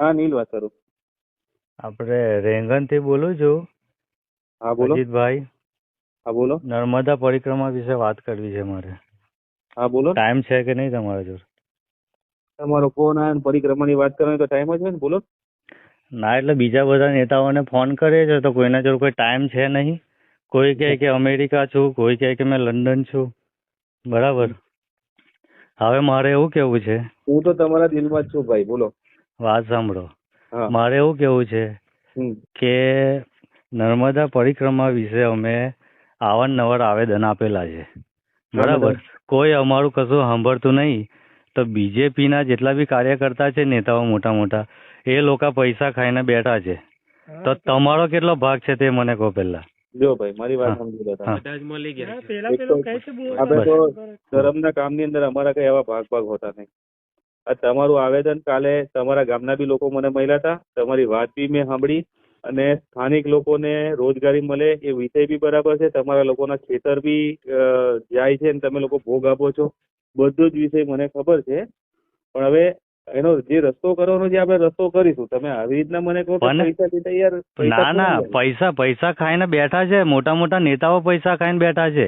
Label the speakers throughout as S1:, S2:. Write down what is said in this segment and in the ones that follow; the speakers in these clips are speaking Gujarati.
S1: હા નીલ વાત કરું
S2: આપણે રેંગણથી બોલું છું?
S1: હા બોલો.
S2: અજીતભાઈ.
S1: હા બોલો.
S2: નર્મદા પરિક્રમા વિશે વાત કરવી છે મારે.
S1: હા બોલો.
S2: ટાઈમ છે કે નહીં તમારા જોડે?
S1: તમારો ફોન આવ્યો ને પરિક્રમાની વાત કરવાની તો ટાઈમ જ હોય ને બોલો.
S2: ના એટલે બીજા બધા નેતાઓને ફોન કરે છે તો કોઈના જોડે કોઈ ટાઈમ છે નહીં? કોઈ કહે કે અમેરિકા છું કોઈ કહે કે મેં લંડન છું. બરાબર? હવે મારે એવું કેવું છે?
S1: હું તો તમારા દિલમાં જ છું ભાઈ બોલો.
S2: વાત સાંભળો.
S1: હા.
S2: મારે એવું કેવું છે
S1: હમ.
S2: કે નર્મદા પરિક્રમા વિશે અમે અવારનવાર આવેદન આપેલા છે. બરાબર? કોઈ અમારું કશું સાંભળતું નહીં. તો બીજેપીના જેટલા બી કાર્યકર્તા છે નેતાઓ મોટા મોટા એ લોકો પૈસા ખાઈને બેઠા છે. તો તમારો કેટલો ભાગ છે તે મને કહો પહેલા.
S1: જો ભાઈ મારી વાત સમજી લો તમે.
S3: બધા જ મળી ગયા છે.
S4: પેલા
S1: એક તો
S4: કહે છે
S1: આપણે તો
S4: બરાબર.
S1: ધર્મના કામની અંદર અમારા કઈ એવા ભાગ ભાગ હોતા નહીં. આ તમારું આવેદન કાલે તમારા ગામના બી લોકો મને મળ્યા હતા. તમારી વાત બી મેં સાંભળી અને સ્થાનિક લોકોને રોજગારી મળે એ વિષય બી બરાબર છે. તમારા લોકોના ખેતર બી જાય છે અને તમે લોકો ભોગ આપો છો. બધો જ વિષય મને ખબર છે. પણ હવે એનો જે રસ્તો કરવાનો જે આપણે રસ્તો કરીશું. તમે આવી રીતના મને કહો પૈસા તૈયાર
S2: ના ના પૈસા પૈસા ખાઈને બેઠા છે. મોટા મોટા નેતાઓ પૈસા ખાઈને બેઠા છે.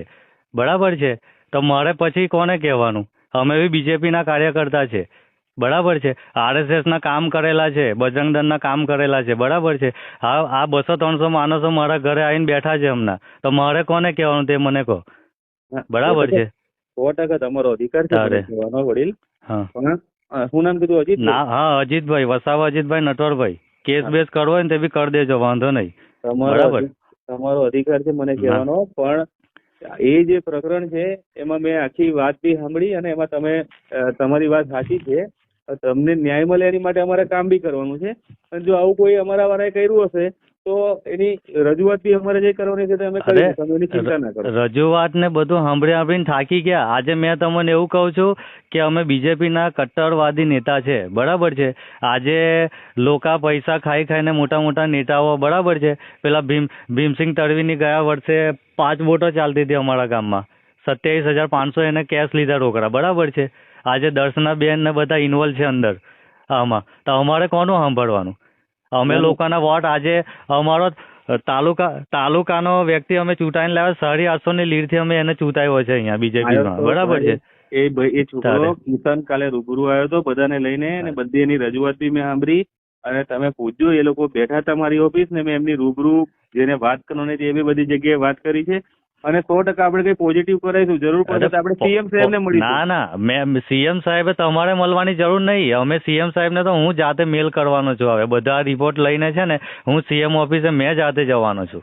S2: બરાબર છે? તો મારે પછી કોને કહેવાનું? અમે બી બીજેપીના કાર્યકર્તા છે. બરાબર છે. આરએસએસ ના કામ કરેલા છે બજરંગ દળના કામ કરેલા છે બરાબર છે. આ આ બસો ત્રણસો માણસો મારા ઘરે આવીને બેઠા છે હમણાં. તો મારે કોને કહેવાનું તે મને કહો? બરાબર છે.
S1: સો ટકા તમારો અધિકાર છે વડીલ.
S2: હા.
S1: શું નામ કીધું અજીત
S2: ના હા અજીતભાઈ વસાવા અજીતભાઈ નટવરભાઈ. કેસ બેસ કરવો હોય ને તે બી કરી દેજો વાંધો નહીં.
S1: તમારો
S2: બરાબર.
S1: તમારો અધિકાર છે મને કહેવાનો. પણ એ જે પ્રકરણ છે એમાં મેં આખી વાત બી સાંભળી અને એમાં તમે તમારી વાત સાચી છે. તમને ન્યાય મળે એની માટે અમારે કામ બી કરવાનું છે. અને જો આવું કોઈ અમારા વાળાએ કર્યું હશે તો એની રજૂઆત બી અમારે જે કરવાની છે તે અમે કરી તમે એની ચિંતા ના કરો
S2: રજૂઆત ને બધું સાંભળી સાંભળીને થાકી ગયા. આજે મેં તમને એવું કહું છું કે અમે બીજેપીના કટ્ટરવાદી નેતા છે બરાબર છે? આજે લોકા પૈસા ખાઈ ખાઈને મોટા મોટા નેતાઓ બરાબર છે? પેલા ભીમ ભીમસિંગ તડવીની ગયા વર્ષે પાંચ બોટો ચાલતી હતી અમારા ગામમાં. સત્યાવીસ હજાર પાંચસો એને કેશ લીધા રોકડા બરાબર છે? આજે દર્શના બેન ને બધા ઇન્વોલ્વ છે અંદર. આમાં. તો અમારે કોનું સાંભળવાનું? અમે લોકોના વોટ આજે અમારો તાલુકા તાલુકાનો વ્યક્તિ અમે ચૂંટાઈને લાવ્યા સાડી આઠસો ની લીડથી અમે એને ચૂંટાયો છે અહીંયા બીજેપીમાં. બરાબર છે?
S1: એ ભાઈ એ છોકરો કિસાન કાલે રૂબરૂ આવ્યો હતો બધાને લઈને અને બધી એની રજૂઆત બી મેં સાંભળી. અને તમે પૂછજો એ લોકો બેઠા હતા મારી ઓફિસ ને મેં એમની રૂબરૂ જેને વાત કરવાની એ બી બધી જગ્યાએ વાત કરી છે. અને સો ટકા આપણે કઈ પોઝિટિવ કરાવીશું જરૂર પડે તો આપણે સીએમ સાહેબ
S2: ને
S1: મળીશું.
S2: ના મેં સીએમ સાહેબે તમારે મળવાની જરૂર નહીં. અમે સીએમ સાહેબને તો હું જાતે મેલ કરવાનો છું હવે. બધા રિપોર્ટ લઈને છે ને હું સીએમ ઓફિસે મેં જાતે જવાનો છું.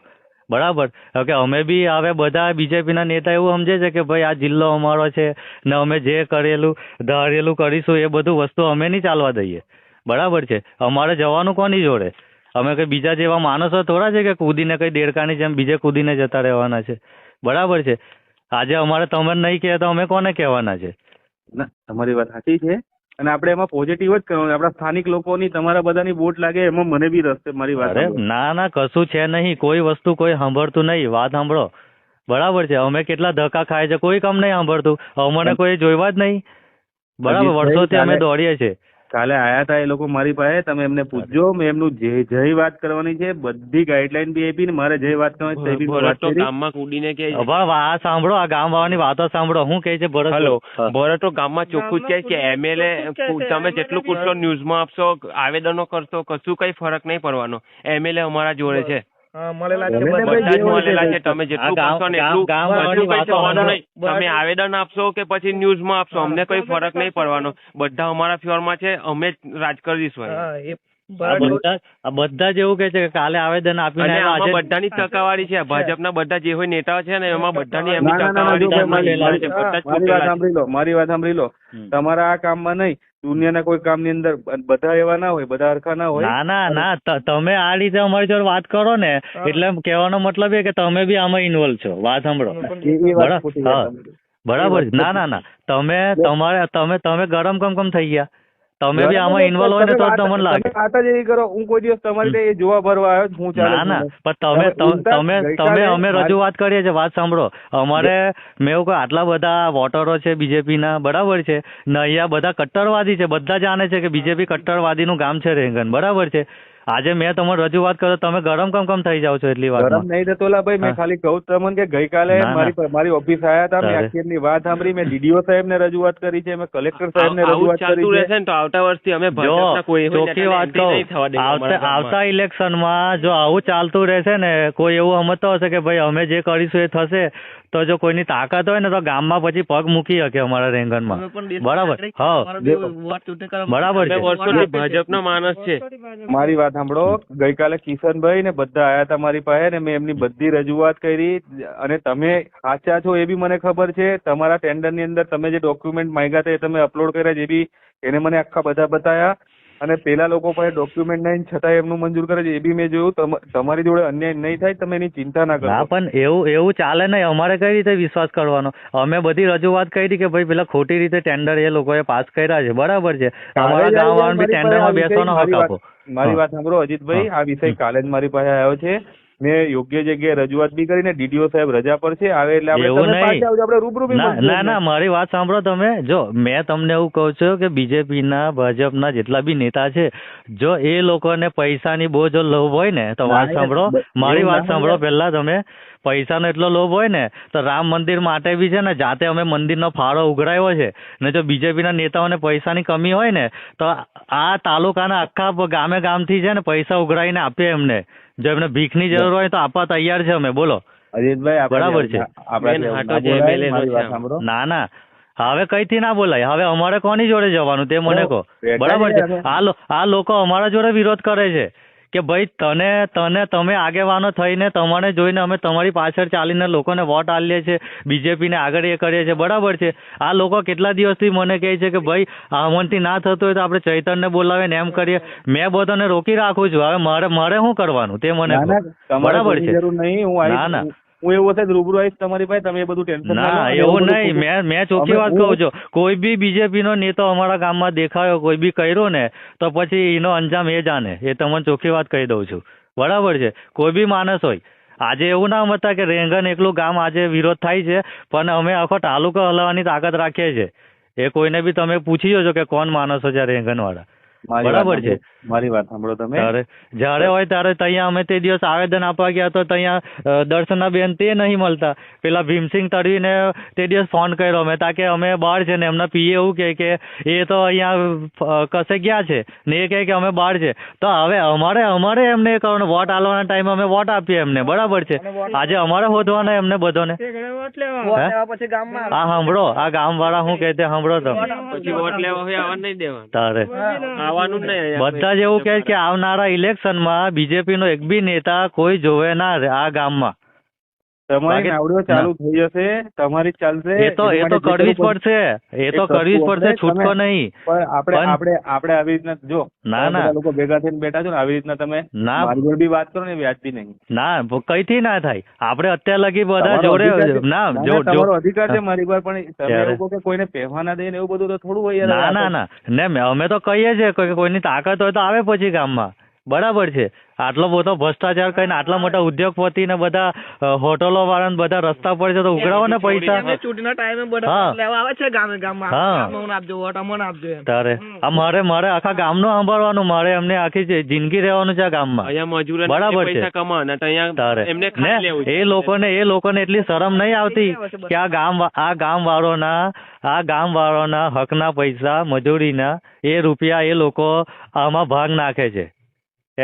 S2: બરાબર? કે અમે બી હવે બધા બીજેપીના નેતા એવું સમજે છે કે ભાઈ આ જિલ્લો અમારો છે ને અમે જે કરેલું ધારેલું કરીશું એ બધું વસ્તુ અમે નહીં ચાલવા દઈએ. બરાબર છે? અમારે જવાનું કોની જોડે? અમે કઈ બીજા જેવા માણસો થોડા છે કે કૂદીને કઈ દેડકાની જેમ બીજે કૂદીને જતા રહેવાના છે? બરાબર છે. આજે અમારે તમે નહીં કહે તો અમે કોને કહેવાના છે?
S1: ના તમારી વાત સાચી છે. અને આપણે એમાં પોઝિટિવ જ કરવાનું આપણા સ્થાનિક લોકોની તમારા બધાની બોટ લાગે એમાં મને બી રસ્તે મારી વાત
S2: ના ના કશું છે નહીં. કોઈ વસ્તુ કોઈ સાંભળતું નહીં. વાત સાંભળો. બરાબર છે. અમે કેટલા ધક્કા ખાય છે કોઈ કામ નહીં સાંભળતું. અમને કોઈ જોયવા જ નહીં. બરાબર વર્ષોથી અમે દોડીએ છીએ.
S1: કાલે આયા હતા એ લોકો મારી પાસે. તમે એમને પૂછજો મેં એમનું જે જય વાત કરવાની છે બધી ગાઈડલાઈન બી આપી ને મારે જય વાત કરવાની છે તે બી
S3: ભરત ગામમાં કુડીને કે
S2: વાહ આ સાંભળો આ ગામ વાળાની વાતો સાંભળો. હું કહે છે ભરત
S3: હલો. ભરત તો ગામમાં ચોખ્ખું જ કહે છે કે એમએલએ. તમે જેટલું પૂછશો ન્યૂઝમાં આપશો આવેદનો કરશો કશું કઈ ફરક નહીં પડવાનો. એમએલએ અમારા જોડે છે. તમે આવેદન આપશો કે પછી ન્યૂઝમાં આપશો? અમને કોઈ ફરક નહીં પડવાનો. બધા અમારા ફ્યોરમાં છે અમે જ રાજ કરી દઈશું
S2: બધા આ બધા જ એવું કહે છે કે કાલે આવેદન
S3: આપ્યું
S2: આજે
S3: બધાની ટકાવારી છે. ભાજપના બધા જે હોય નેતાઓ છે ને એમાં બધાની એમની ટકાવારી છે,
S1: મારી- વાત સાંભળી લો મારી વાત સાંભળી લો. તમારા આ કામમાં નહીં. દુનિયાના કોઈ કામની અંદર બધા એવા ના હોય બધા હરખા ના હોય.
S2: ના ના ના તમે આ રીતે અમારી જોડે વાત કરો ને એટલે કહેવાનો મતલબ એ કે તમે બી આમાં ઇન્વોલ્વ છો વાત સાંભળો. બરાબર. ના ના ના. તમે તમારે તમે તમે ગરમ કમ કમ થઈ ગયા. તમે બી આમાં ઇન્વોલ્વ હોય ને તો
S1: તમે
S2: તમને લાગે.
S1: વાત જ એવી કરો હું કોઈ દિવસ તમારી ત્યાં જોવા ભરવા આવ્યો હું ચાલે
S2: ના ના. પણ તમે
S1: તમે
S2: તમે અમે રજૂઆત કરીએ છીએ વાત સાંભળો. અમારે મેં એવું આટલા બધા વોટરો છે બીજેપી ના બરાબર છે. ને અહીંયા બધા કટ્ટરવાદી છે બધા જાણે છે કે બીજેપી કટ્ટરવાદીનું ગામ છે રેંગન બરાબર છે. આજે મેં તમારે રજૂઆત કરો તમે ગરમ કમ કમ થઈ જાવ છો એટલી
S1: ગરમ નહીં થતો લા ભાઈ મેં ખાલી કહું તમને કે ગઈકાલે
S2: ના, ના.
S1: મારી મારી ઓફિસ આયા હતા મેં આખી વાત સાંભળી મેં ડીડીઓ સાહેબને રજૂઆત કરી છે મેં કલેક્ટર
S3: સાહેબ ને
S1: રજૂઆત કરી છે.
S3: રહેશે ને તો આવતા વર્ષથી અમે
S2: જો
S3: કોઈ
S2: ચોખ્ખી વાત કહું આવતા આવતા ઇલેક્શનમાં જો આવું ચાલતું રહેશે ને કોઈ એવું સમજતો હશે કે ભાઈ અમે જે કરીશું એ થશે તો જો કોઈની તાકાત હોય ને તો ગામમાં પછી પગ મૂકી શકે અમારા રેંગનમાં બરાબર. હા. બરાબર છે.
S3: વર્ષોથી માણસ છે.
S1: મારી વાત સાંભળો. ગઈકાલે કિશનભાઈ ને બધા આયા હતા મારી પાસે ને મેં એમની બધી રજૂઆત કરી અને તમે સાચા છો એ બી મને ખબર છે. તમારા ટેન્ડરની અંદર તમે જે ડોક્યુમેન્ટ માંગ્યા હતા એ તમે અપલોડ કર્યા જે એ બી એને મને આખા બધા બતાયા. અને પેલા લોકો પાસે ડોક્યુમેન્ટ નહીં છતાં એમનું મંજૂર કરે છે એ બી મેં જોયું. તમ- તમારી જોડે અન્યાય નહીં થાય તમે એની ચિંતા ના કરો.
S2: પણ એવું એવું ચાલે નહીં. અમારે કઈ રીતે વિશ્વાસ કરવાનો? અમે બધી રજૂઆત કરી કે ભાઈ પેલા ખોટી રીતે ટેન્ડર એ લોકોએ પાસ કર્યા છે. બરાબર છે. અમારા ગામ વાળાને બી ટેન્ડરમાં બેસવાનો હક આપો.
S1: મારી વાત સાંભળો અજીતભાઈ. આ વિષય કાલે જ મારી પાસે આવ્યો છે. મેં યોગ્ય જગ્યાએ રજૂઆત બી કરીને ડીડીઓ સાહેબ રજા પર છે આવે એટલે આપણે પાછા આવજો આપણે રૂબરૂ
S2: ના ના ના મારી વાત સાંભળો તમે. જો મેં તમને એવું કહું છું કે બીજેપીના ભાજપના જેટલા બી નેતા છે જો એ લોકોને પૈસાની બહુ જો લોભ હોય ને તો વાત સાંભળો. મારી વાત સાંભળો પહેલા તમે. પૈસાનો એટલો લોભ હોય ને તો રામ મંદિર માટે બી છે ને જાતે અમે મંદિરનો ફાળો ઉઘરાવ્યો છે. ને જો બીજેપીના નેતાઓને પૈસાની કમી હોય ને તો આ તાલુકાના આખા ગામે ગામથી છે ને પૈસા ઉઘરાવીને આપીએ એમને. જો એમને ભીખની જરૂર હોય તો આપવા તૈયાર છે અમે બોલો.
S1: અજીતભાઈ
S2: બરાબર છે.
S1: ના
S3: નો.
S2: હવે હવે કઈથી ના બોલાય? હવે અમારે કોની જોડે જવાનું? તે મને કહો. બરાબર
S1: છે.
S2: આ લોકો અમારા જોડે વિરોધ કરે છે. કે ભાઈ તને તને તમે આગેવાનો થઈને તમારે જોઈને અમે તમારી પાછળ ચાલીને લોકોને વોટ આલીએ છીએ બીજેપીને આગળ એ કરીએ છીએ. બરાબર છે. આ લોકો કેટલા દિવસથી મને કહે છે કે ભાઈ આમનથી ના થતું હોય તો આપણે ચૈતનને બોલાવીને એમ કરીએ. મેં બધાને રોકી રાખું છું. હવે મારે મારે શું કરવાનું? તે મને બરાબર છે.
S1: નહીં. હું
S2: ના, ના.
S1: હું- એવું હશે રૂબરૂ આવીશ તમારી પાસે તમે એ બધું ટેન્શન
S2: ના એવું નહીં. મેં મેં ચોખ્ખી વાત કહું છું. કોઈ બી બીજેપી નો નેતો અમારા ગામમાં દેખાયો કોઈ બી કર્યો ને તો પછી એનો અંજામ એ જાણે. એ તમને ચોખ્ખી વાત કહી દઉં છું. બરાબર છે? કોઈ બી માણસ હોય. આજે એવું ના મતા કે રેંગન એકલું ગામ આજે વિરોધ થાય છે પણ અમે આખો તાલુકો હલાવવાની તાકાત રાખીએ છીએ. એ કોઈને બી તમે પૂછી જોજો કે કોણ માણસો છે રેંગન વાળા બરાબર છે.
S1: મારી વાત સાંભળો તમે.
S2: અરે જ્યારે હોય ત્યારે ત્યાં અમે તે દિવસ આવેદન આપવા ગયા તો ત્યાં દર્શના બેન તે નહીં મળતા. પેલા ભીમસિંહ તડવીને તે દિવસ ફોન કર્યો. અમે તા કે અમે બહાર છે ને એમના પીએ એવું કહે કે એ તો અહીંયા કશે ગયા છે? ને એ કહે કે અમે બહાર છે. તો હવે અમારે અમારે એમને કરવાનું વોટ આલવાના ટાઈમે અમે વોટ આપીએ એમને. બરાબર છે. આજે અમારે હોદવાના એમને બધોને. હે? આ સાંભળો આ ગામ વાળા શું કે તે સાંભળો તમે.
S3: પછી વોટ લેવા હોય આવવા નહીં દેવાનું.
S2: તારે.
S3: આવવાનું નહીં અહીંયા.
S2: બધા જ એવું કહે છે કે આવનારા ઇલેક્શનમાં બીજેપી નો એક બી નેતા કોઈ જોવે ના આ ગામમાં.
S1: તમારી નાવડીઓ ચાલુ થઈ જશે તમારી ચાલશે
S2: એ તો એ તો કરવી જ પડશે એ તો કરવી જ પડશે. છૂટકો નહીં.
S1: પણ આપણે આપણે આપણે આવી રીતના જો
S2: ના, ના.
S1: લોકો ભેગા થઈને બેઠા છો ને આવી રીતના તમે
S2: ના.
S1: મારી બી વાત કરો ને વ્યાજબી નહીં.
S2: ના કઈ થી ના થાય? આપણે અત્યાર લગી બધા જોડે ના
S1: ના,
S2: જો
S1: તમારો અધિકાર છે મારી પર પણ તમે લોકો કે કોઈને પહેવાના દે ને એવું બધું તો થોડું હોય
S2: ના ના ના. ને અમે તો કહીએ છીએ કે કોઈની તાકાત હોય તો આવે પછી ગામમાં. બરાબર છે. આટલો બધો ભ્રષ્ટાચાર કરીને આટલા મોટા ઉદ્યોગપતિ ને બધા હોટલો વાળા ને બધા રસ્તા પર છે તો ઉઘરાવો ને પૈસા.
S4: ચૂંટણીના ટાઈમે બધા લેવા આવે છે ગામે ગામમાં. આપજો વોટ અમને આપજો
S2: તારે. આ મારે મારે આખા ગામનું સાંભળવાનું મારે એમને આખી જિંદગી રહેવાનું છે આ ગામમાં.
S3: અહીંયા મજૂર
S2: બરાબર છે. તારે.
S3: એમને.
S2: એ લોકોને એ લોકોને એટલી શરમ નહીં આવતી કે આ ગામ આ ગામ વાળોના આ ગામ વાળોના હકના પૈસા મજૂરીના એ રૂપિયા એ લોકો આમાં ભાગ નાખે છે.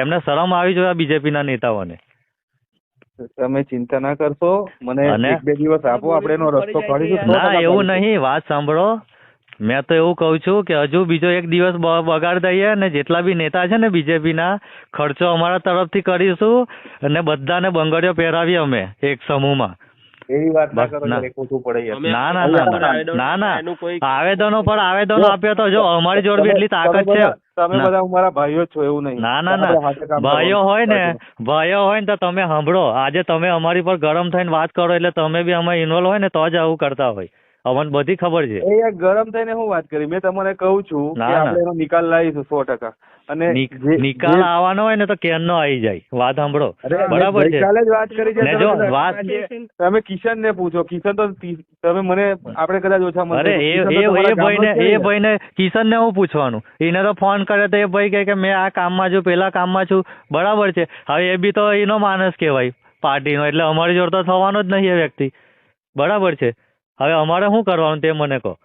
S2: એમને શરમ આવી જોઈએ આ બીજેપીના નેતાઓને.
S1: તમે ચિંતા ના કરશો મને એક બે દિવસ આપો આપણે એનો રસ્તો કાઢીશું
S2: ના એવું. નહીં વાત સાંભળો. મેં તો એવું કહું છું કે હજુ બીજો એક દિવસ બગાડ દઈએ અને જેટલા બી નેતા છે ને બીજેપીના ખર્ચો અમારા તરફથી કરીશું અને બધાને બંગડીઓ પહેરાવીએ અમે એક સમૂહમાં.
S1: એવી વાત ના કરો એટલે ખોટું પડે
S2: ના ના ના ના. ના ના.
S3: એનું કોઈ
S2: આવેદનો પર આવેદનો આપ્યા તો જો અમારી જોડે બી એટલી તાકાત છે.
S1: તમે બધા મારા ભાઈઓ છો એવું નહીં.
S2: ના ના ના. ભાઈઓ હોય ને ભાઈઓ હોય ને તો તમે સાંભળો. આજે તમે અમારી પર ગરમ થઈને વાત કરો એટલે તમે બી અમે ઇન્વોલ્વ હોય ને તો જ આવું કરતા હોય. અમને બધી ખબર છે.
S1: એ ગરમ થઈને હું વાત કરી? મેં તમને કહું છું કે
S2: ના, ના.
S1: આપણે એનો નિકાલ લાવીશું સો ટકા. અને
S2: નિકાલ આવવાનો હોય ને તો કેનનો આવી જાય. વાત સાંભળો. બરાબર છે.
S1: જ વાત કરી છે તમે
S2: જો વાત
S1: તમે કિશન ને પૂછો. કિશન તો તમે મને આપણે કદાચ ઓછા.
S2: અરે એ એ
S1: ભાઈ ને એ
S2: એ
S1: ને.
S2: કિશન ને હું પૂછવાનું. એને તો ફોન કરે તો એ ભાઈ કહે કે મેં આ કામમાં છું પેલા કામમાં છું. બરાબર છે. હવે એ બી તો એનો માણસ કહેવાય. પાર્ટીનો. એટલે અમારી જોડે તો થવાનો જ નહીં એ વ્યક્તિ. બરાબર છે. હવે અમારે શું કરવાનું તે મને કહો.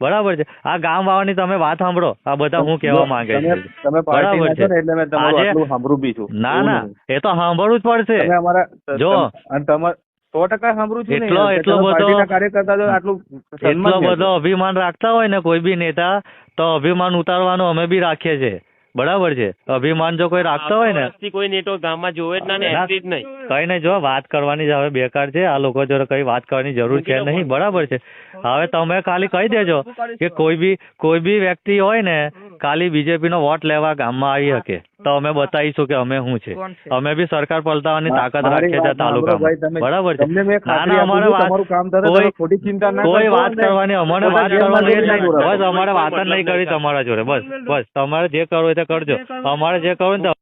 S2: બરાબર છે? આ ગામ વાળાની તમે વાત સાંભળો. આ બધા હું કહેવા માંગે છે?
S1: તમે
S2: બરાબર
S1: ના છે. એટલે મેં તમારું આટલું સાંભળું બી છું
S2: ના ના એ તો સાંભળવું જ પડશે.
S1: અમારા
S2: જો.
S1: અને તમાર સો ટકા સાંભળું છું
S2: એટલો- એટલો બધો-
S1: કાર્યકર્તા આટલું એટલો
S2: બધો અભિમાન રાખતા હોય ને કોઈ બી નેતા તો અભિમાન ઉતારવાનું અમે બી રાખીએ છીએ. બરાબર છે. અભિમાન જો કોઈ રાખતા હોય ને
S3: કોઈ નેટો ગામમાં જોવે જ ના ને
S2: ના.
S3: જ નહીં.
S2: કઈ નહીં જો વાત કરવાની જ હવે બેકાર છે. આ લોકો જોડે કઈ વાત કરવાની જરૂર છે નહીં. બરાબર છે. હવે તમે ખાલી કહી દેજો કે કોઈ બી કોઈ બી વ્યક્તિ હોય ને ખાલી બીજેપી નો વોટ લેવા ગામમાં આવી શકે. તો અમે બતાવીશું કે અમે શું છે. અમે બી સરકાર પલટાવવાની તાકાત રાખીએ છીએ તાલુકામાં. બરાબર છે. ના ના અમારે વાત કોઈ
S1: ખોટી ચિંતા ના
S2: કોઈ વાત કરવાની
S1: અમારે
S2: વાત કરવાની. બસ અમારે વાત જ નહીં કરી તમારા જોડે. બસ બસ. તમારે જે કરવું હોય તે કરજો. અમારે જે કરવું ને